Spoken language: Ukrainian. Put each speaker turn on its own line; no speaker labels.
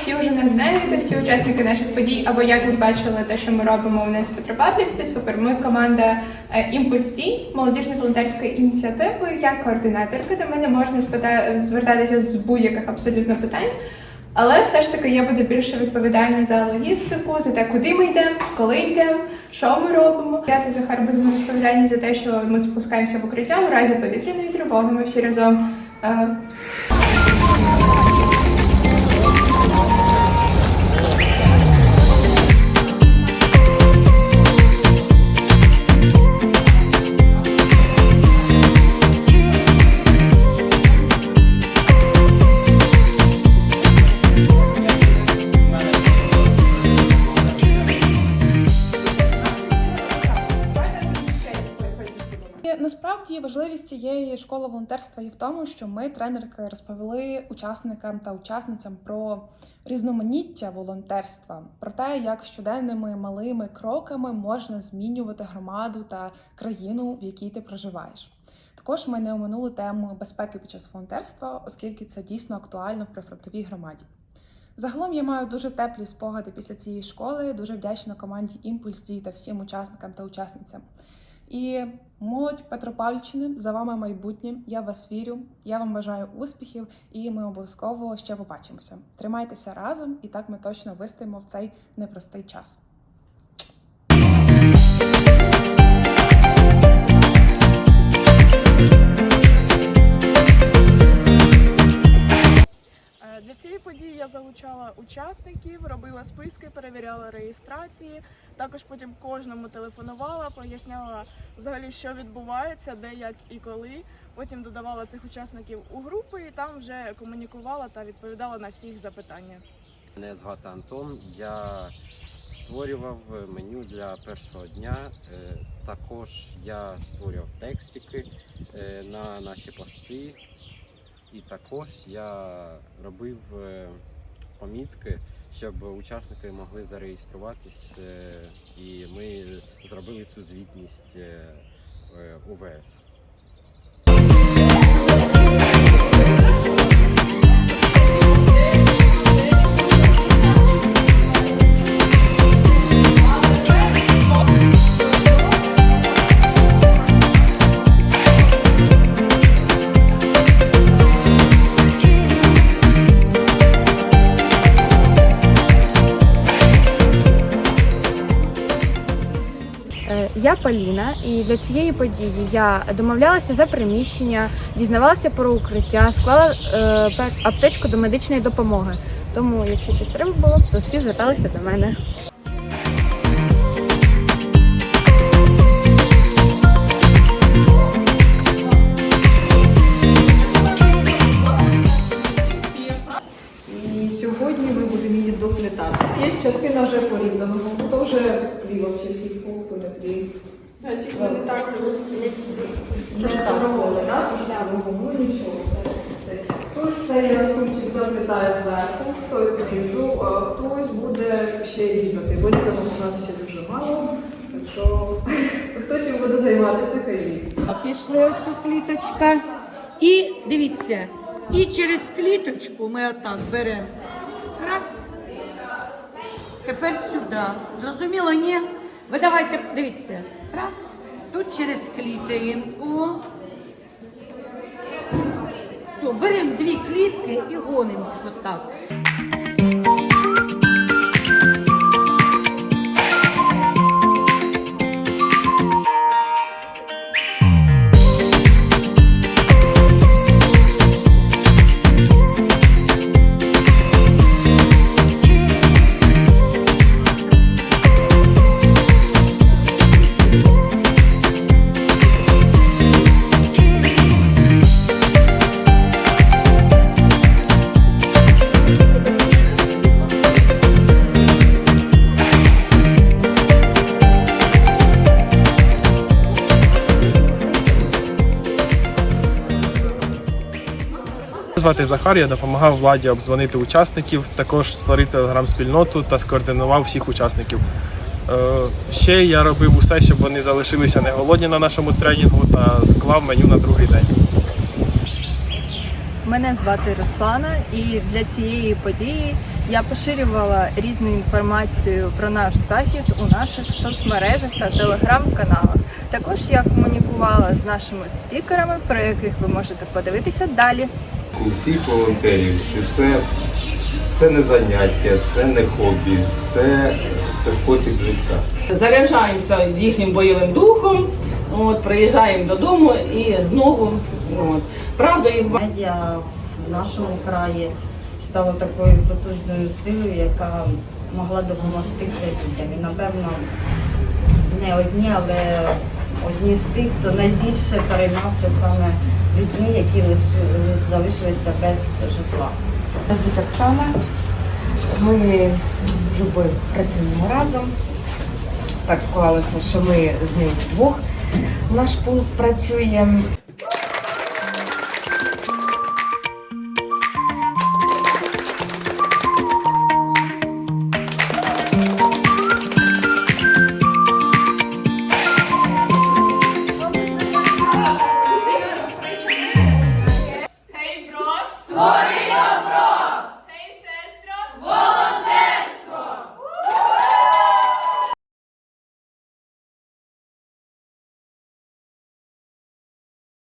всі вже нас знаєте, всі учасники наших подій, або якось бачили те, що ми робимо у нас в Петропавлівці. Супер. Ми команда е, Імпульс Дій, молодіжної волонтерської ініціативи. Я координаторка. До мене можна звертатися з будь-яких абсолютно питань. Але все ж таки я буду більше відповідальна за логістику, за те, куди ми йдемо, коли йдемо, що ми робимо. Я та Захар будемо відповідальні за те, що ми спускаємося в укриття у разі повітряної тривоги. Ми всі разом. е,
насправді важливість цієї школи волонтерства є в тому, що ми, тренерки, розповіли учасникам та учасницям про різноманіття волонтерства, про те, як щоденними малими кроками можна змінювати громаду та країну, в якій ти проживаєш. Також ми не оминули тему безпеки під час волонтерства, оскільки це дійсно актуально в прифронтовій громаді. Загалом я маю дуже теплі спогади після цієї школи, дуже вдячна команді Імпульс Дій та всім учасникам та учасницям. І молодь Петропавльщини за вами майбутнє. Я в вас вірю. Я вам бажаю успіхів, і ми обов'язково ще побачимося. Тримайтеся разом, і так ми точно вистоїмо в цей непростий час.
Залучала учасників, робила списки, перевіряла реєстрації. Також потім кожному телефонувала, поясняла взагалі, що відбувається, де, як і коли. Потім додавала цих учасників у групи і там вже комунікувала та відповідала на всі їх запитання.
Мене звати Антон. Я створював меню для першого дня. Е, Також я створював текстики е, на наші пости. І також я робив е, помітки, щоб учасники могли зареєструватись, е, і ми зробили цю звітність е,
Я Поліна, і для цієї події я домовлялася за приміщення, дізнавалася про укриття, склала е, аптечку до медичної допомоги. Тому, якщо щось треба було, то всі зверталися до мене.
Вже плівок чи сітку, то не плів.
е, ці вони так
Не так робили, так? Ну нічого. Хтось цей рисунчик заплітає зверху, хтось знизу, а хтось буде ще різати. Вирізаного у нас ще дуже мало, так що хто чим буде займатися, хай.
А пішли ось тут кліточка. І дивіться, і через кліточку ми отак беремо. Раз. Тепер сюди. Зрозуміло, ні? Ви давайте, дивіться. Раз. Тут через клітинку. Все, беремо дві клітки і гонимо їх
Звати Захар, я допомагав владі обдзвонити учасників, також створив телеграм-спільноту та скоординував всіх учасників. Е, Ще я робив усе, щоб вони залишилися не голодні на нашому тренінгу та склав меню на другий день.
Мене звати Руслана, і для цієї події Я поширювала різну інформацію про наш захід у наших соцмережах та телеграм-каналах. Також я комунікувала з нашими спікерами, про яких ви можете подивитися далі.
У всіх волонтерів, що це, це не заняття, це не хобі, це, це спосіб життя.
заряджаємося їхнім бойовим духом, от, приїжджаємо додому і знову. От. Правда, і
Медіа в нашому краї стало такою потужною силою, яка могла допомогти цим людям. І напевно не одні, але одні з тих, хто найбільше переймався саме людьми, які залишилися без житла.
Так Оксана. Ми з Любою працюємо разом. Так склалося, що ми з ним вдвох. Наш пункт працює. glory to